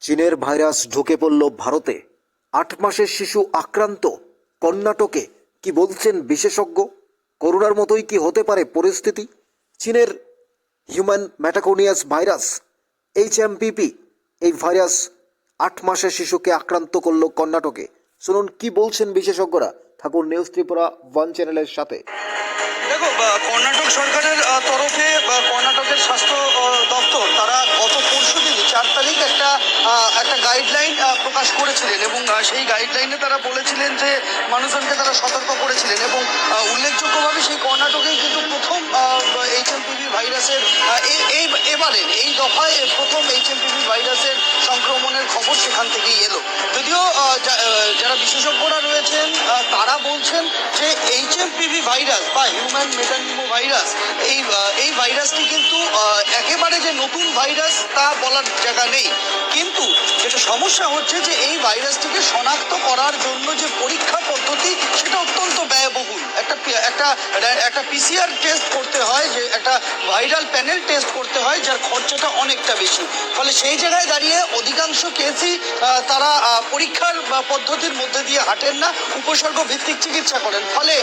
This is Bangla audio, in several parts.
চীনের ভাইরাস ঢুকে পড়ল ভারতে। আট মাসের শিশু আক্রান্ত। কর্ণাটকে কি বলছেন বিশেষজ্ঞ? করোনার মতোই কি হতে পারে পরিস্থিতি? চীনের হিউম্যান ম্যাটাকোনিয়াস ভাইরাস, এইচ এইচএমপিপি এই ভাইরাস আট মাসের শিশুকে আক্রান্ত করল কর্ণাটকে। শুনুন কি বলছেন বিশেষজ্ঞরা। ঠাকুর নিউজ ত্রিপুরা ওয়ান চ্যানেলের সাথে। দেখো কর্ণাটক সরকারের তরফে গাইডলাইন প্রকাশ করেছিলেন এবং সেই গাইডলাইনে তারা বলেছিলেন যে মানুষজনকে তারা সতর্ক করেছিলেন এবং উল্লেখযোগ্যভাবে সেই কর্ণাটকেই কিন্তু প্রথম এইচএমপিভি ভাইরাসের আহ, এই এই- এবারে এই দফায় প্রথম এইচএমপিভি ভাইরাসের সংক্রমণের খবর সেখান থেকেই এলো। যদিও যারা বিশেষজ্ঞরা রয়েছেন তারা বলছেন যে এইচএমপিভি ভাইরাস বা হিউম্যান মেটানিমো ভাইরাস এই এই ভাইরাসটি কিন্তু একেবারে যে নতুন ভাইরাস তা বলার জায়গা নেই। কিন্তু যেটা সমস্যা হচ্ছে যে এই ভাইরাসটিকে শনাক্ত করার জন্য যে পরীক্ষা পদ্ধতি, সেটা অত্যন্ত ব্যয়বহুল। একটা একটা একটা পিসিআর টেস্ট করতে হয়, যে একটা ভাইরাল প্যানেল টেস্ট করতে হয়, যার খরচাটা অনেকটা বেশি। ফলে সেই জায়গায় দাঁড়িয়ে অধিকাংশ কেসই তারা পরীক্ষার, বা পদ্ধতির মধ্যে দিয়ে হাঁটেন না উপসর্গ ভিত্তিক চিকিৎসা করেন। ফলে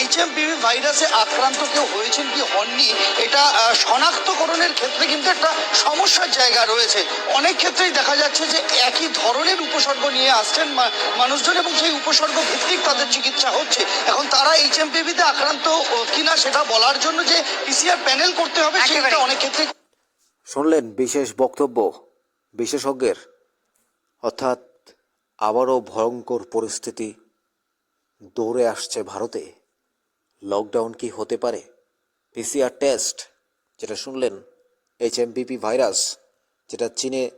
এইচএমপিভি ভাইরাসে আক্রান্ত কেউ হয়েছেন কি হননি এটা শনাক্তকরণের ক্ষেত্রে কিন্তু একটা সমস্যার জায়গা রয়েছে। অনেক ক্ষেত্রেই দেখা যাচ্ছে যে একই ধরনের উপসর্গ নিয়ে আসছেন মানুষজন এবং সেই উপসর্গ ভিত্তিক তাদের চিকিৎসা হচ্ছে। এখন তারা এইচএমপিভিতে আক্রান্ত কিনা সেটা বলার জন্য যে পিসিআর প্যানেল করতে হবে সেটা। অনেক ক্ষেত্রে শুনলেন বিশেষ বক্তব্য বিশেষজ্ঞের। অর্থাৎ আবারও ভয়ঙ্কর পরিস্থিতি দৌড়ে আসছে ভারতে। লকডাউন কি হতে পারে? পিসিআর টেস্ট যেটা শুনলেন এইচএমপিপি ভাইরাস যেটা চীনে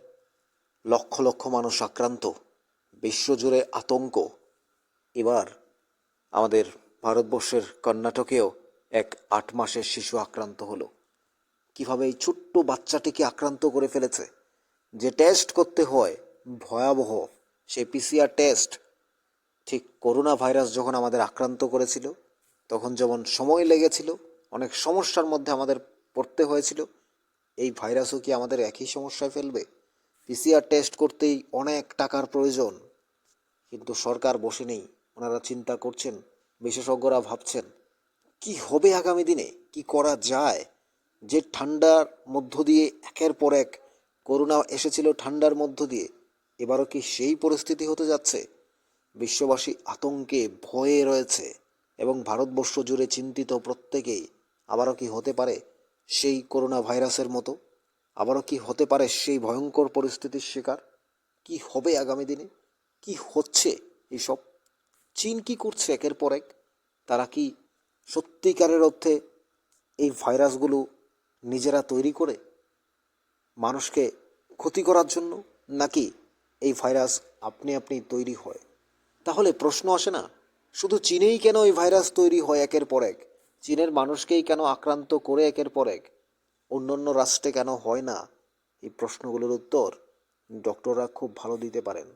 লক্ষ লক্ষ মানুষ আক্রান্ত, বিশ্বজুড়ে আতঙ্ক। এবার আমাদের ভারতবর্ষের কর্ণাটকেও এক আট মাসের শিশু আক্রান্ত হলো। কীভাবে এই ছোট্ট বাচ্চাটিকে আক্রান্ত করে ফেলেছে? যে টেস্ট করতে হয় ভয়াবহ। সেই পিসিআর টেস্ট ঠিক করোনা ভাইরাস যখন আমাদের আক্রান্ত করেছিল, তখন যেমন সময় লেগেছিল, অনেক সমস্যার মধ্যে আমাদের পড়তে হয়েছিল, এই ভাইরাসও কি আমাদের একই সমস্যায় ফেলবে? পিসিআর টেস্ট করতেই অনেক টাকার প্রয়োজন, কিন্তু সরকার বসে নেই ওনারা চিন্তা করছেন, বিশেষজ্ঞরা ভাবছেন, কি হবে আগামী দিনে? কি করা যায়? যে ঠান্ডার মধ্য দিয়ে একের পর এক করোনা এসেছিল ঠান্ডার মধ্য দিয়ে এবারও কি সেই পরিস্থিতি হতে যাচ্ছে? বিশ্ববাসী আতঙ্কে ভয়ে রয়েছে এবং ভারতবর্ষ জুড়ে চিন্তিত প্রত্যেকেই। আবারও কি হতে পারে সেই করোনা ভাইরাসের মতো? আবারও কি হতে পারে সেই ভয়ঙ্কর পরিস্থিতির শিকার? কি হবে আগামী দিনে? কি হচ্ছে এসব? চীন কি করছে একের পর এক? তারা কি সত্যিকারের অর্থে এই ভাইরাসগুলো নিজেরা তৈরি করে? মানুষকে ক্ষতি করার জন্য নাকি এই ভাইরাস আপনি আপনি তৈরি হয়। তাহলে প্রশ্ন আসে না, শুধু চীনেই কেন এই ভাইরাস তৈরি হয় একের পর এক? চীনের মানুষকেই কেন আক্রান্ত করে একের পর এক? অন্য অন্য রাষ্ট্রে কেন হয় না? এই প্রশ্নগুলোর উত্তর ডক্টররা খুব ভালো দিতে পারেন।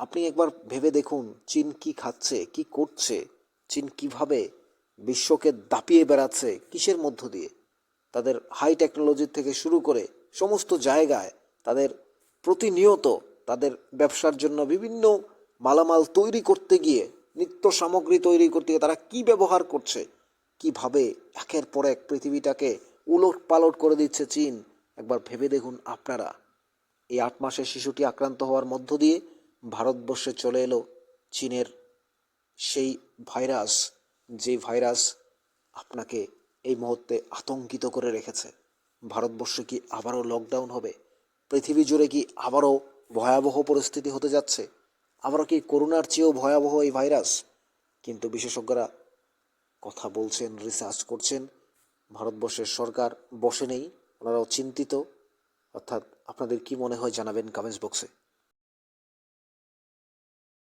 আপনি একবার ভেবে দেখুন, চীন কি খাচ্ছে, কি করছে, চীন কীভাবে বিশ্বকে দাপিয়ে বেড়াচ্ছে, কিসের মধ্য দিয়ে? তাদের হাই টেকনোলজি থেকে শুরু করে সমস্ত জায়গায় তাদের প্রতিনিয়ত তাদের ব্যবসার জন্য বিভিন্ন মালামাল তৈরি করতে গিয়ে, নিত্য সামগ্রী তৈরি করতে গিয়ে তারা কি ব্যবহার করছে, কীভাবে একের পর এক পৃথিবীটাকে উলট পালট করে দিচ্ছে চীন? একবার ভেবে দেখুন আপনারা। এই আট মাসের শিশুটি আক্রান্ত হওয়ার মধ্য দিয়ে ভারতবর্ষে চলে এলো চীনের সেই ভাইরাস, যে ভাইরাস আপনাকে এই মুহূর্তে আতঙ্কিত করে রেখেছে। ভারতবর্ষে কি আবারও লকডাউন হবে? পৃথিবী জুড়ে কি আবারও ভয়াবহ পরিস্থিতি হতে যাচ্ছে। আবার কি করোনার চেয়েও ভয়াবহ এই ভাইরাস? কিন্তু বিশেষজ্ঞরা কথা বলছেন রিসার্চ করছেন। ভারতবর্ষের সরকার বসে নেই, ওনারাও চিন্তিত। অর্থাৎ আপনাদের কি মনে হয় জানাবেন কমেন্টস বক্সে